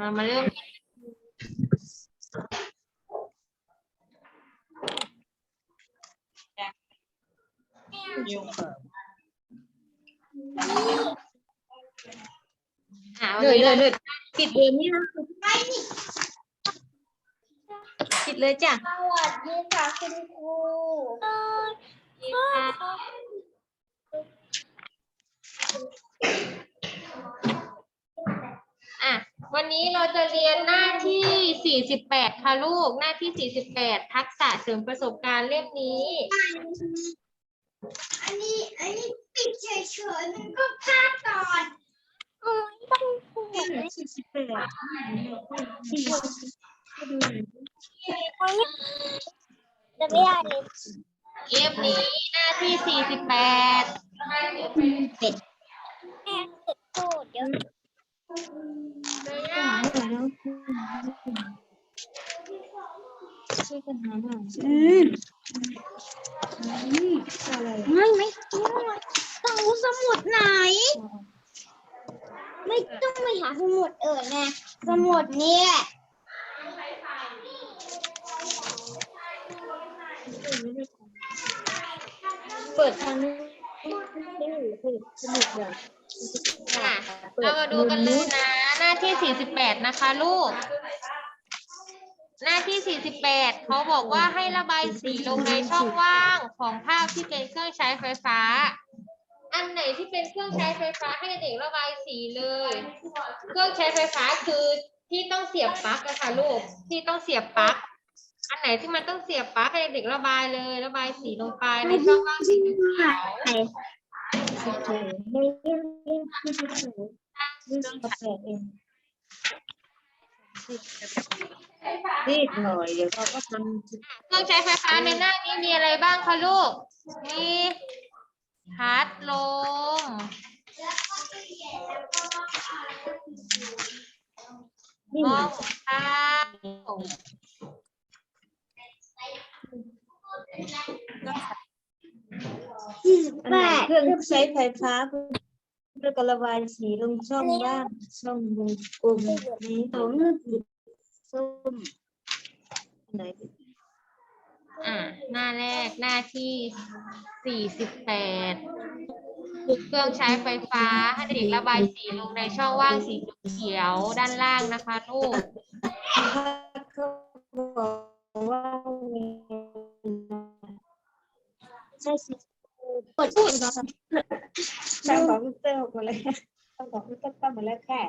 เรามาเริ่มอ่าวันเลยนี้เลเรายเลยปิดเองนี่นะปิดเลยจ้ะสวัสดีค่ะคุณครูอะ วันนี้เราจะเรียนหน้าที่ 48 ค่ะลูก หน้าที่ 48 ทักษะเสริมประสบการณ์เล่มนี้ อันนี้ อันนี้ปิดเฉยๆมันก็พลาดก่อนต้องพูดสี่สิบแปดจะไม่ได้เลยเล่มนี้หน้าที่ 48เป็ดแม่เสร็จพูดเดี๋ยว ช่วยกันหาหน่อยไม่ไม่ต้องต้องสมุดไหน ไม่ต้องไปหาสมุดเออไงสมุดเนี่ยเปิดทางนี้นี่คือสนุกแบบอะเรามาดูกันเลยนะ หน้าที่ 48 นะคะ ลูก หน้าที่ 48 เขาบอกว่าให้ระบายสีลงในช่องว่างของภาพที่เป็นเครื่องใช้ไฟฟ้า อันไหนที่เป็นเครื่องใช้ไฟฟ้าให้เด็กระบายสีเลย เครื่องใช้ไฟฟ้าคือที่ต้องเสียบปลั๊กอะคะลูกที่ต้องเสียบปลั๊กอันไหนที่มันต้องเสียบปลั๊กให้เด็กระบายเลย ระบายสีลงไปในช่องว่างสีเขียวสิบ รื่องเรื่องที่สิบเจ็ดเรื่องกาแฟเองรีบหน่อยเดี๋ยวเขาก็ทำเครื่องใช้ไฟฟ้าในหน้านี้มีอะไรบ้างคะลูก มีพัดลมนี่หม้อหุงข้าวสี่สิบแปดเครื่องใช้ไฟฟ้าเพื่อกระบายสีลงช่องว่างช่องวงกลมนี้ตัวเลือก สีส้มไหนอ่าหน้าแรกหน้าที่สี่สิบแปดเครื่องใช้ไฟฟ้าให้เด็กระบายสีลงในช่องว่างสีเขียวด้านล่างนะคะลูกเขาบอกว่าใช่สิเปิดพูดก่อนช่างของเต้าหมดเลยช่างของเต้าหมดแล้วค่ะ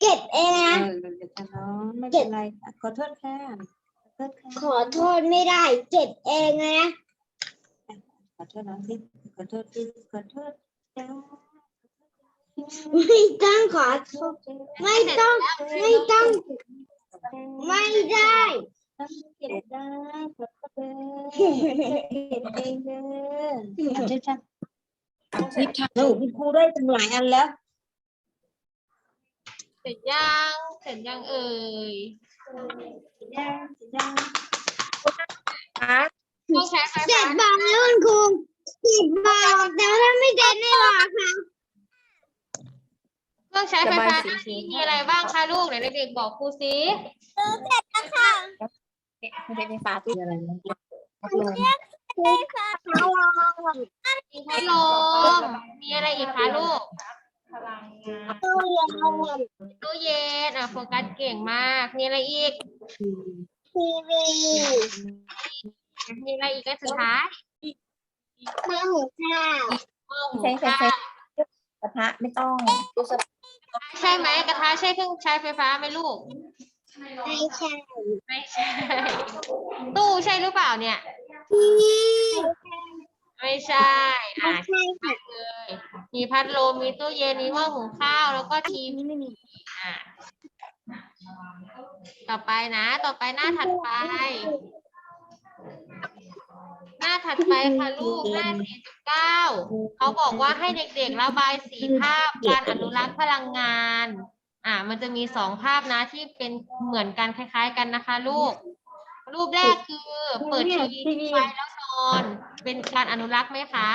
เก็บเองเอนะอน้องไม่เป็นไรค่ะขอโทษค่ะขอโทษค่ะขอโทษไม่ได้ เก็บเองนะ ขอโทษน้องสิขอโทษที่ขอโทษจ้าไม่ต้องขอโทษไม่ต้อง ไม่ต้อง ไม่ได้ เก็บได้ขอโทษเลยเก็บเองเด้อใช่ใช่หนูคุณครูได้ตั้งหลายอันแล้วเส ร็จยังเสร็จยังเอ่ยยังยังเครื่องใช้ไฟเจ็ฟ้าดบาทนะคุณครูเจ็ดบาทแต่ถ้าไม่เจ็ดไม่หรอกค่ะเครื่องใช้ไฟฟ้าหน้านี้มีอะไรบ้างคะลูกไหนเด็กๆบอกครูสิค่ะไม่ได้ไฟฟ้าที่อะไรนะใช่ค่ะมีพัดลมมีอะไรอีกคะลูก ตู้เย็นตู้เย็นอะโฟกัสเก่งมาก มีอะไรอีก ทีวีมีอะไรอีกก็สุดท้ายหม้อหุงข้าวหม้อหุงข้าวกระทะไม่ต้องดูสใช่ไหมกระทะใช่เครื่องใช้ไฟฟ้าไหมลูก ไม่ใช่ไม่ใช่ ตู้ใช่หรือเปล่าเนี่ยทีวีไม่ใช่อะไม่ใช่ค่ะเลย มีพัดลมมีตู้เย็นมีหม้อหุงข้าวแล้วก็ทีวีไม่มีอะต่อไปนะ ต่อไปหน้าถัดไป หน้าถัดไปค่ะลูกหน้า49เขาบอกว่าให้เด็กๆระบายสีภาพการอนุรักษ์พลังงาน อ่า มันจะมีสองภาพนะที่เป็นเหมือนกันคล้าย ๆ กันนะคะ ลูก รูปแรกคือ เปิดทีวีไว้แล้วนอน เป็นการอนุรักษ์ไหมคะ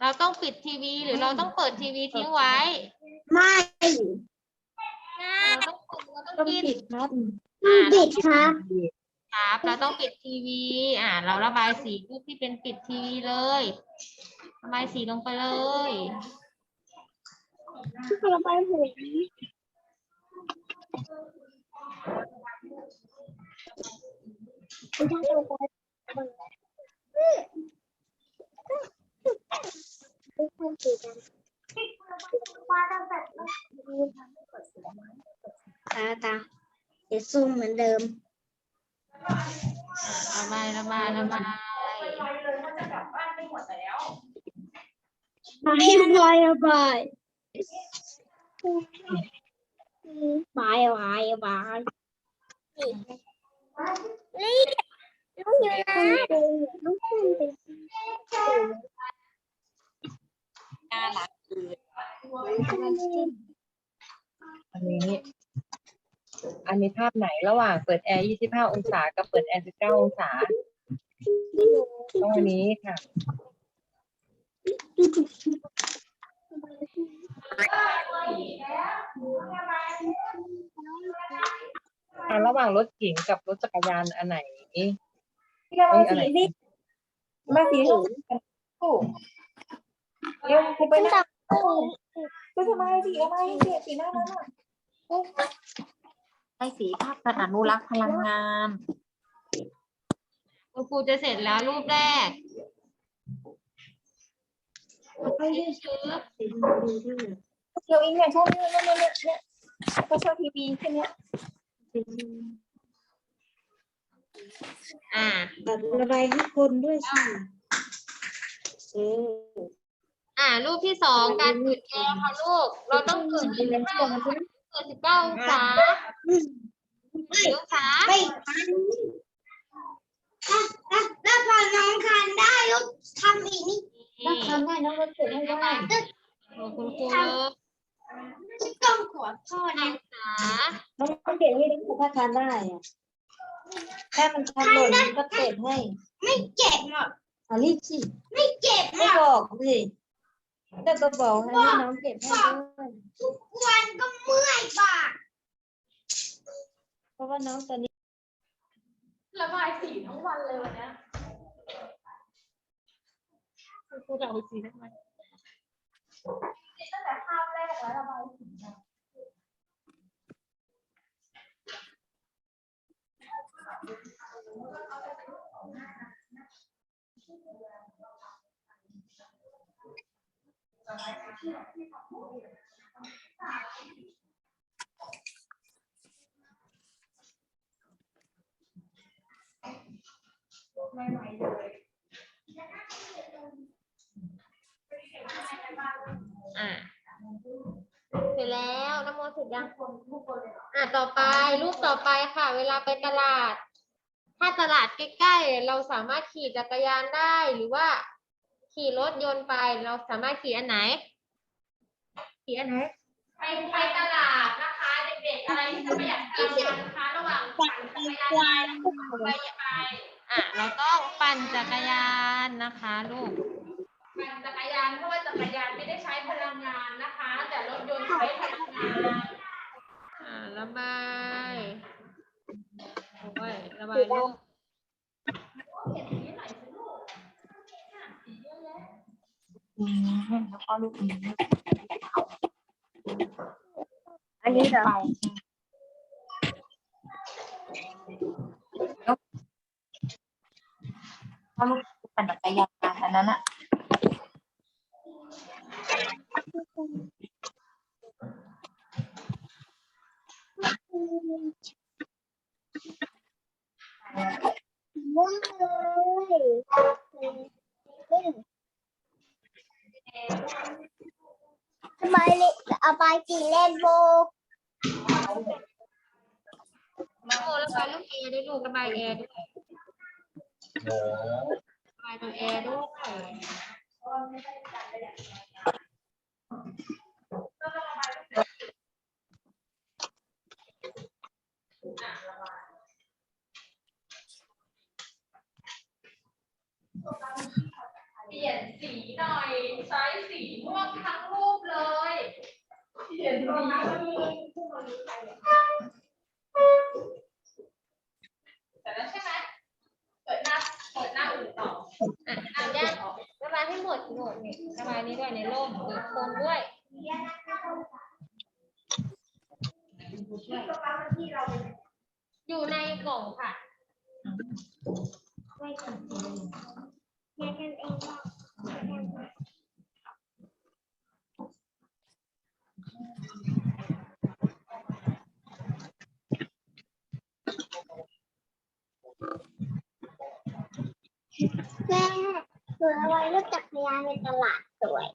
เราต้องปิดทีวีหรือเราต้องเปิดทีวีทิ้งไว้ ไม่เราต้องเราต้องต้องกินปิดครับปิดครับ ครับเราต้องปิดทีวี อ่า เราระบายสีรูปที่เป็นปิดทีวีเลย ระบายสีลงไปเลยระบายสีตาตาเดี๋ยวซูมเหมือนเดิม ระบายระบายระบายบายบายบายบายบายบายนี่ลูกอยู่นะลูกคุณเป็นน่ารักอันนี้ อันนี้ภาพไหนระหว่างเปิดแอร์ 25 องศา กับเปิดแอร์ 19 องศาต้องอันนี้ค่ะอะ ระหว่างรถเก๋งกับรถจักรยานอันไหนเอ้ยอันไหนมาสีลูกเดี๋ยวคุณไปนะก็ทำไมสีอะไรสีสีหน้านั้นอะ ให้สีภาพการอนุรักษ์พลังงานคุณครูจะเสร็จแล้วรูปแรกไม่ได้ชื้อสีดีด้วยเดี๋ยวอีกเนี่ยช่วงนี้เนี่ยเนี่ยเนี่ยก็ช่วงทีวีแค่เนี้ยอ่าตัดระบายให้คนด้วยสิเอออ่า รูปที่สองการเปิดแอร์ค่ะลูก เราต้องเปิดสิบเก้าเปิดสิบเก้าองศา กี่องศาไม่แล้วพอน้องทานได้แล้วทำอีกนี่ถ้าทำได้น้องก็เกิดให้ได้โอ้คุณครูต้องขอโทษอนะงศาน้องก็เก็บให้ได้ถ้าทานได้อะแค่มันทำหล่นมันก็เก็บให้ ไม่เจ็บหรอกอารีบสิไม่เจ็บหรไม่บอกสิแต่ก็บอกให้น้องเก็บให้ด้วยทุกวันก็เมื่อยบ่าเพ ราะว่าน้องตอนนี้ระบายสีทั้งวันเลยวันนี้คุณครูจะเอาสีทั้งวัน อะเสร็จแล้วน้ำมนต์เสร็จยังอะต่อไปรูปต่อไปค่ะ เวลาไปตลาด ถ้าตลาดใกล้ๆเราสามารถขี่จักรยานได้หรือว่า ขี่รถยนต์ไปเราสามารถขี่อันไหน ขี่อันไหนไปไปตลาดนะคะ เด็กๆอะไรที่จะประหยัดพลังงานนะคะ ระหว่างปั่นจักรยานไปไป อะเราต้องปั่นจักรยานนะคะลูก ปั่นจักรยานเพราะว่าจักรยานไม่ได้ใช้พลังงานนะคะ แต่รถยนต์ใช้พลังงานอ่าระบายโอ้ยระบายลูกอันนี้เหรอเอาลูกปั่นจักรยานอันนั้นอะว้าวสบายเลยเอาไปสีเล่นโบน้ำโมระบายลูกแอร์ด้วยลูกระบายแอร์ด้วย ระบาตัวแอร์ด้วยเปลี่ยนสีหน่อย ใช้สีม่วงทั้งรูปเลยอะ ระบายนี้ด้วยในร่มเปิดโคมด้วยอยู่ในกล่องค่ะแม่เผื่อ ไว้รถจักรยานในตลาดสวย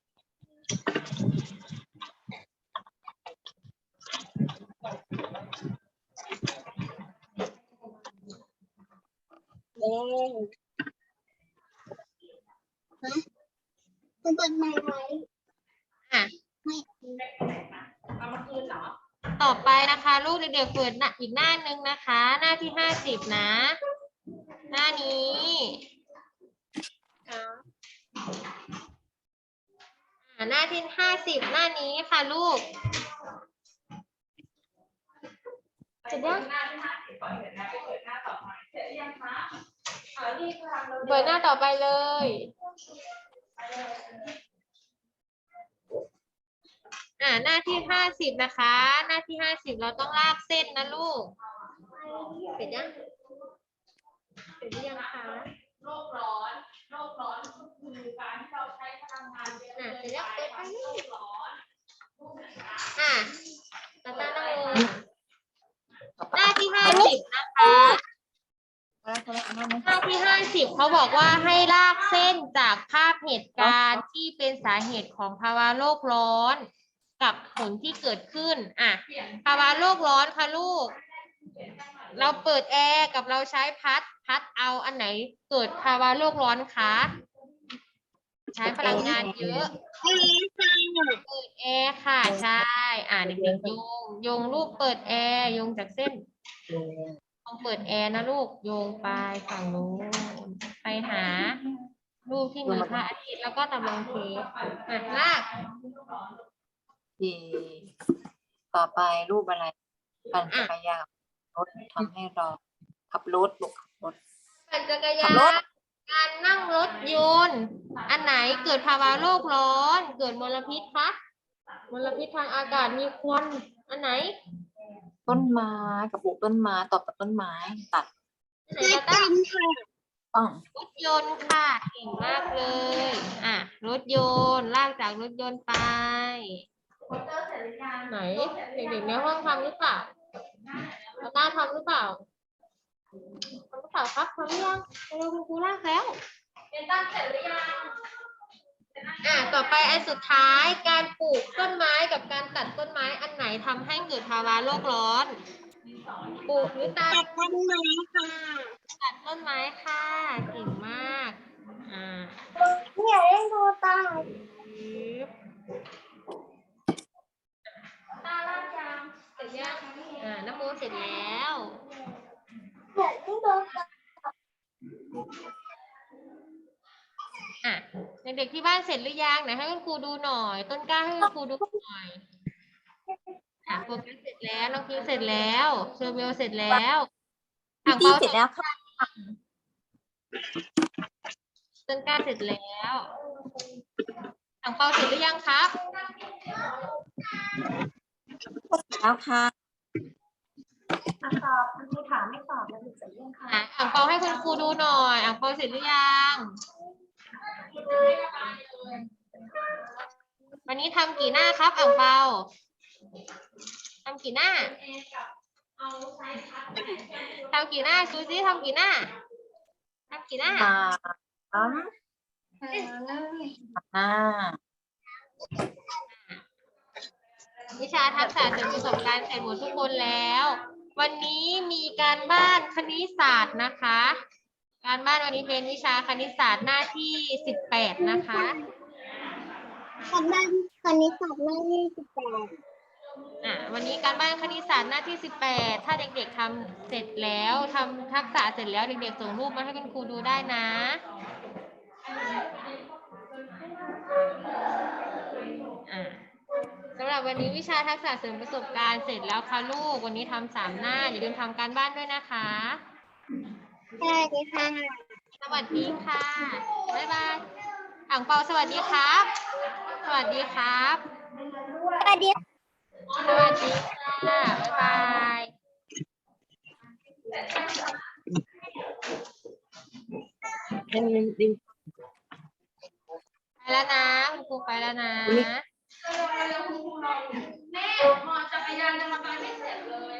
เย้ฮะจะเปิดไมค์ไว้อะ ไม่ต่อไปนะคะ ลูกเด็กๆเปิดหน้าอีกหน้านึงนะคะ หน้าที่ห้าสิบนะ หน้านี้อ่าหน้า ที่ห้าสิบหน้านี้ค่ะลูกเสร็จยังเปิดหน้าต่อไปเลย อ่าหน้าที่ห้าสิบนะคะ หน้าที่ห้าสิบเราต้องลากเส้นนะลูก เสร็จยังเสร็จหรือยังคะโลกร้อนโลกร้อน ก็คือการที่เราใช้พลังงานเยอะอะเสร็จแล้วเปิดไปลูกร้อนอะตาตานั่งลงหน้าที่ห้าสิบนะคะหน้าที่ห้าสิบเขาบอกว่าให้ลากเส้นจากภาพเหตุการณ์ที่เป็นสาเหตุของภาวะโลกร้อน กับผลที่เกิดขึ้น อะ ภาวะโลกร้อนค่ะลูก เราเปิดแอร์กับเราใช้พัด พัดเอาอันไหนเกิดภาวะโลกร้อนคะ ใช้พลังงานเยอะเปิดแอร์ค่ะใช่อ่าเด็กๆโยงโยงลูกเปิดแอร์โยงจากเส้นต้องเปิดแอร์นะลูกโยงไปฝั่งนู้นไปหารูปที่มีพระอาทิตย์แล้วก็ตะลงเทปอะลากดีต่อไปรูปอะไรปั่นจักรยานรถทำให้เราขับรถลูกขับรถปั่นจักรขัยาบรถน การนั่งรถยนต์อันไหนเกิดภาวะโลกร้อน เกิดมลพิษคะมลพิษทางอากาศมีควันอันไหนต้นไม้กับปลูกต้นไม้ตอบกับต้นไม้ตัดอันไหนตาตั้งต้องรถยนต์ค่ะเก่งมากเลยอะรถยนต์ลากจากรถยนต์ไปไหนเด็กๆในห้องทำหรือเปล่าตาต้าทำหรือเปล่า ทำหรือเปล่าครับทำหรือยังเร็วคุณครูลากแล้วเป็นตั้งเสร็จหรือยังอะต่อไปอันสุดท้ายการปลูกต้นไม้กับการตัดต้นไม้อันไหนทำให้เกิดภาวะโลกร้อน ปลูกหรือตัด ตัดต้นไม้ค่ะ ตัดต้นไม้ค่ะเก่งมากอ่าอยากเล่นโทรศัพท์ตาลากยางเสร็จยังอ่าน้ำมูเสร็จแล้ว อยากเล่นโทรศัพท์อะเด็กๆที่บ้านเสร็จหรือยังไหนให้คุณครูดูหน่อย ต้นกล้าให้คุณครูดูหน่อยอะโฟกัสเสร็จแล้วน้องคิวเสร็จแล้วเชอร์เบลเสร็จแล้วอ่างเปาเสร็จแล้วค่ะต้นกล้าเสร็จแล้วอ่างเปาเสร็จหรือยังครับแล้วค่ะ ตอบคุณครูถามไม่ตอบแล้วหนูจะเรื่องค่ะอะอ่างเปาให้คุณครูดูหน่อย อ่างเปาเสร็จหรือยัง วันนี้ทำกี่หน้าครับ อ่างเปาทำกี่หน้าทำกี่หน้าซูซี่ทำกี่หน้าทำกี่หน้า สามห้าวิชาทักษะเสริมประสบการณ์เสร็จหมดทุกคนแล้ว วันนี้มีการบ้านคณิตศาสตร์นะคะ การบ้านวันนี้เป็นวิชาคณิตศาสตร์หน้าที่สิบแปดนะคะกับบ้านคณิตศาสตร์หน้าที่สิบแปดอะวันนี้การบ้านคณิตศาสตร์หน้าที่สิบแปดถ้าเด็กๆทำเสร็จแล้วทำทักษะเสร็จแล้วเด็กๆส่งรูปมาให้คุณครูดูได้นะอะ สำหรับวันนี้วิชาทักษะเสริมประสบการณ์เสร็จแล้วค่ะลูก วันนี้ทำสามหน้า อย่าลืมทำการบ้านด้วยนะคะใช่ค่ะ สวัสดีค่ะ บ๊ายบายอ่างเปาสวัสดีครับ สวัสดีครับ สวัสดีสวัสดีค่ะ บ๊ายบายเป็นดินไปแล้วนะคุณครูไปแล้วนะ เร็วๆคุณครูนอนแม่มอจักรยานยังมาไม่เสร็จเลย